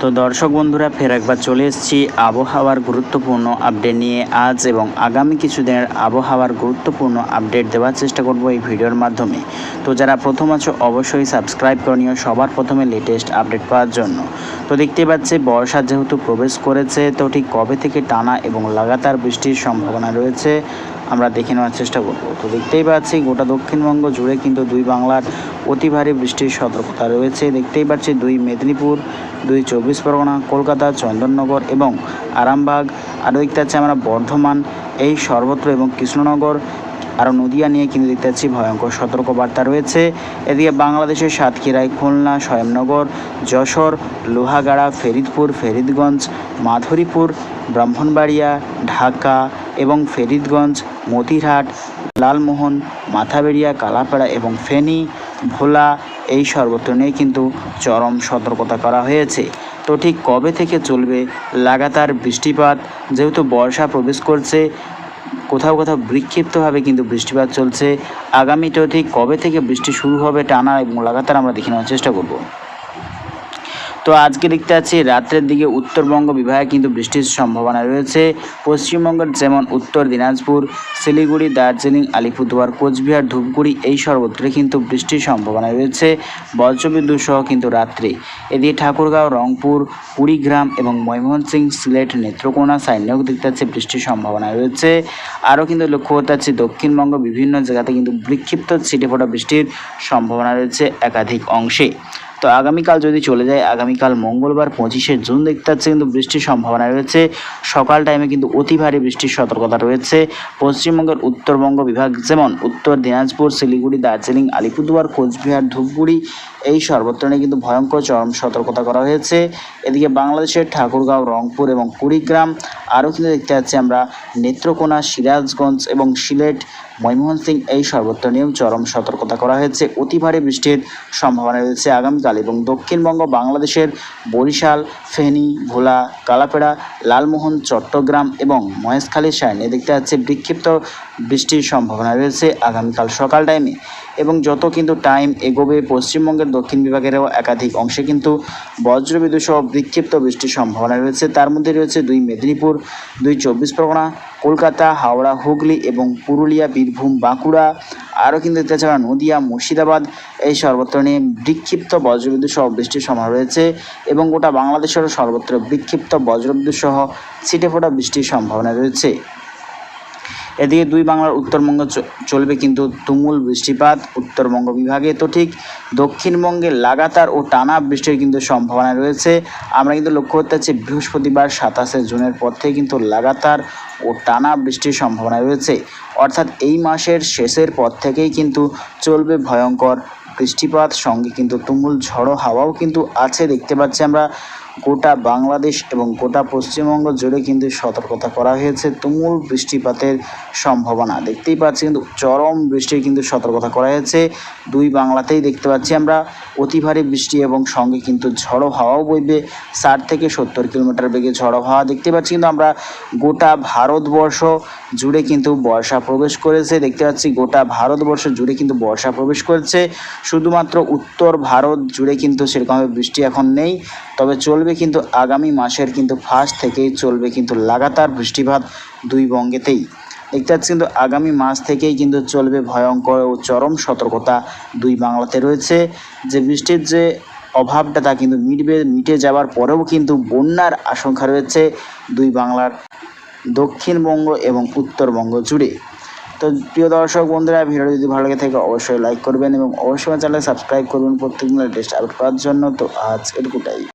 তো দর্শক বন্ধুরা, ফের একবার চলে এসেছি আবহাওয়ার গুরুত্বপূর্ণ আপডেট নিয়ে। আজ এবং আগামী কিছুদিনের আবহাওয়ার গুরুত্বপূর্ণ আপডেট দেওয়ার চেষ্টা করব এই ভিডিওর মাধ্যমে। তো যারা প্রথম আছো, অবশ্যই সাবস্ক্রাইব করে নিও সবার প্রথমে লেটেস্ট আপডেট পাওয়ার জন্য। তো দেখতেই পাচ্ছি, বর্ষা যেহেতু প্রবেশ করেছে, তো ঠিক কবে থেকে টানা এবং লাগাতার বৃষ্টির সম্ভাবনা রয়েছে আমরা দেখে নেওয়ার চেষ্টা করব। তো দেখতেই পাচ্ছি গোটা দক্ষিণবঙ্গ জুড়ে কিন্তু দুই বাংলার অতি ভারী বৃষ্টির সতর্কতা রয়েছে। দেখতেই পাচ্ছি দুই মেদিনীপুর, দুই চব্বিশ পরগনা, কলকাতা, চন্দননগর এবং আরামবাগ। আরও দেখতে পাচ্ছি আমরা বর্ধমান, এই সর্বত্র এবং কৃষ্ণনগর। আরও নদিয়া নিয়ে কিন্তু দেখতে পাচ্ছি ভয়ঙ্কর সতর্কবার্তা রয়েছে। এদিকে বাংলাদেশের সাতক্ষীরায় খুলনা, স্বয়ংনগর, যশোর, লোহাগাড়া, ফেরিদপুর, ফেরিদগঞ্জ, মাধুরীপুর, ব্রাহ্মণবাড়িয়া, ঢাকা এবং ফেরিদগঞ্জ, মতিরহাট, লালমোহন, মাথাবেড়িয়া, কালাপাড়া এবং ফেনী, ভোলা এই সর্বত্র নিয়ে কিন্তু চরম সতর্কতা করা হয়েছে। তো ঠিক কবে থেকে চলবে লাগাতার বৃষ্টিপাত? যেহেতু বর্ষা প্রবেশ করছে, কোথাও কোথাও বিক্ষিপ্তভাবে কিন্তু বৃষ্টিপাত চলছে। আগামীতেও ঠিক কবে থেকে বৃষ্টি শুরু হবে টানা এবং লাগাতার আমরা দেখে নেওয়ার চেষ্টা করব। তো আজকে দেখতে পাচ্ছি, রাত্রের দিকে উত্তরবঙ্গ বিভাগে কিন্তু বৃষ্টির সম্ভাবনা রয়েছে। পশ্চিমবঙ্গের যেমন উত্তর দিনাজপুর, শিলিগুড়ি, দার্জিলিং, আলিপুরদুয়ার, কোচবিহার, ধূপগুড়ি এই সর্বত্রে কিন্তু বৃষ্টির সম্ভাবনা রয়েছে। বজ্রবিদ্যুৎ সহ কিন্তু রাত্রে। এদিকে ঠাকুরগাঁও, রংপুর, কুড়িগ্রাম এবং ময়মনসিং সিলেট, নেত্রকোনা সাইনেও দেখতে পাচ্ছি বৃষ্টির সম্ভাবনা রয়েছে। আরও কিন্তু লক্ষ্য করতে পারছি, দক্ষিণবঙ্গ বিভিন্ন জায়গাতে কিন্তু বিক্ষিপ্ত ছিটে ফোটা বৃষ্টির সম্ভাবনা রয়েছে একাধিক অংশে। তো আগামীকাল যদি চলে যায়, আগামীকাল মঙ্গলবার পঁচিশে জুন দেখতে পাচ্ছি কিন্তু বৃষ্টির সম্ভাবনা রয়েছে। সকাল টাইমে কিন্তু অতি ভারী বৃষ্টির সতর্কতা রয়েছে। পশ্চিমবঙ্গের উত্তরবঙ্গ বিভাগ যেমন উত্তর দিনাজপুর, শিলিগুড়ি, দার্জিলিং, আলিপুরদুয়ার, কোচবিহার, ধূপগুড়ি এই সর্বত্র নিয়ে কিন্তু ভয়ঙ্কর চরম সতর্কতা করা হয়েছে। এদিকে বাংলাদেশের ঠাকুরগাঁও, রংপুর এবং কুড়িগ্রাম আরও কিন্তু দেখতে পাচ্ছি আমরা নেত্রকোনা, সিরাজগঞ্জ এবং সিলেট ময়মনসিং এই সর্বত্র নিয়েও চরম সতর্কতা করা হয়েছে। অতি ভারী বৃষ্টির সম্ভাবনা রয়েছে আগামীকাল এবং দক্ষিণবঙ্গ, বাংলাদেশের বরিশাল, ফেনী, ভোলা, কালাপেড়া, লালমোহন, চট্টগ্রাম এবং মহেশখালী সাইনে দেখতে যাচ্ছে বিক্ষিপ্ত বৃষ্টির সম্ভাবনা রয়েছে আগামীকাল সকাল টাইমে এবং যত কিন্তু টাইম এগোবে, পশ্চিমবঙ্গের দক্ষিণ বিভাগেরও একাধিক অংশে কিন্তু বজ্রবিদ্যুৎ সহ বিক্ষিপ্ত বৃষ্টির সম্ভাবনা রয়েছে। তার মধ্যে রয়েছে দুই মেদিনীপুর, দুই চব্বিশ পরগনা, কলকাতা, হাওড়া, হুগলি এবং পুরুলিয়া, বীরভূম, বাঁকুড়া, আরও কিন্তু আমরা নদিয়া, মুর্শিদাবাদ, এই সর্বত্র নিয়ে বিক্ষিপ্ত বজ্রবিদ্যুৎ সহ বৃষ্টির সম্ভাবনা রয়েছে এবং গোটা বাংলাদেশেরও সর্বত্র বিক্ষিপ্ত বজ্রবিদ্যুৎ সহ ছিটে ফোটা বৃষ্টির সম্ভাবনা রয়েছে। এদিকে দুই বাংলার উত্তরবঙ্গ চলবে কিন্তু তুমুল বৃষ্টিপাত উত্তরবঙ্গ বিভাগে। তো ঠিক দক্ষিণবঙ্গে লাগাতার ও টানা বৃষ্টির কিন্তু সম্ভাবনা রয়েছে। আমরা কিন্তু লক্ষ্য করতে পারছি বৃহস্পতিবার সাতাশে জুনের পর থেকে কিন্তু লাগাতার ও টানা বৃষ্টির সম্ভাবনা রয়েছে। অর্থাৎ এই মাসের শেষের পর থেকেই কিন্তু চলবে ভয়ঙ্কর বৃষ্টিপাত। সঙ্গে কিন্তু তুমুল ঝড়ো হাওয়াও কিন্তু আছে দেখতে পাচ্ছি আমরা। গোটা বাংলাদেশ এবং গোটা পশ্চিমবঙ্গ জুড়ে কিন্তু সতর্কতা করা হয়েছে। তুমুল বৃষ্টিপাতের সম্ভাবনা দেখতেই পাচ্ছি, কিন্তু চরম বৃষ্টির কিন্তু সতর্কতা করা হয়েছে। দুই বাংলাতেই দেখতে পাচ্ছি আমরা, অতি ভারী বৃষ্টি এবং সঙ্গে কিন্তু ঝড়ো হাওয়াও বইবে। ষাট থেকে সত্তর কিলোমিটার বেগে ঝড়ো হাওয়া দেখতে পাচ্ছি, কিন্তু আমরা গোটা ভারতবর্ষ জুড়ে কিন্তু বর্ষা প্রবেশ করেছে। দেখতে পাচ্ছি গোটা ভারতবর্ষ জুড়ে কিন্তু বর্ষা প্রবেশ করেছে। শুধুমাত্র উত্তর ভারত জুড়ে কিন্তু সেরকমভাবে বৃষ্টি এখন নেই। তবে চলবে কিন্তু আগামী মাসের কিন্তু ফার্স্ট থেকেই চলবে কিন্তু লাগাতার বৃষ্টিপাত দুই বঙ্গেতেই। দেখতে পাচ্ছি কিন্তু আগামী মাস থেকেই কিন্তু চলবে ভয়ঙ্কর ও চরম সতর্কতা দুই বাংলাতে রয়েছে। যে বৃষ্টির যে অভাবটা তা কিন্তু মিটবে, মিটে যাওয়ার পরেও কিন্তু বন্যার আশঙ্কা রয়েছে দুই বাংলার দক্ষিণবঙ্গ এবং উত্তরবঙ্গ জুড়ে। তো প্রিয় দর্শক বন্ধুরা ভিডিও যদি ভালো লাগে থাকে অবশ্যই লাইক করবেন এবং অবশ্যই চ্যানেল সাবস্ক্রাইব করবেন প্রত্যেকদিন লেটেস্ট আপডেট পাওয়ার জন্য। তো আজ এটুকুটাই।